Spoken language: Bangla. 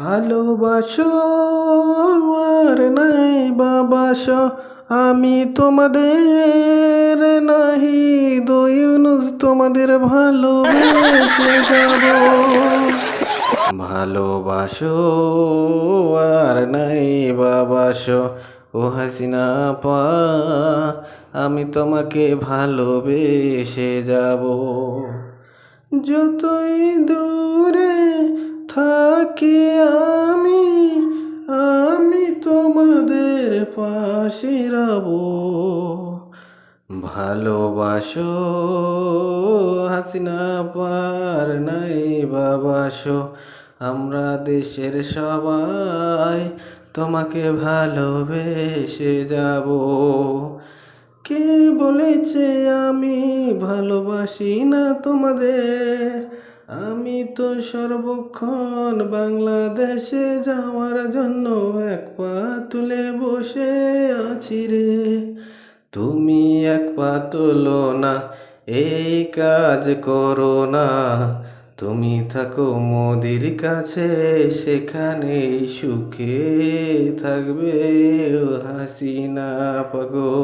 ভালোবাসো আর নাই বাবাসো আমি তোমাদের নাহি দয়ুনুস তোমাদের ভালোবেসে যাব। ভালোবাসো আর নাই বাবাসো ও হাসিনা পা, আমি তোমাকে ভালোবেসে যাব। যতই থাকি আমি আমি তোমাদের পাশে রব। ভালোবাসো, হাসিনা পার নাই বাবাসো আমরা দেশের সবাই তোমাকে ভালোবেসে যাব। কে বলেছে আমি ভালোবাসি না তোমাদের? আমি তো সর্বক্ষণ বাংলাদেশে যাওয়ার জন্য এক পা তুলে বসে আছি রে। তুমি এক পা তোলো না, এই কাজ করো না। তুমি থাকো মোদির কাছে, সেখানে সুখে থাকবে হাসিনা পাগো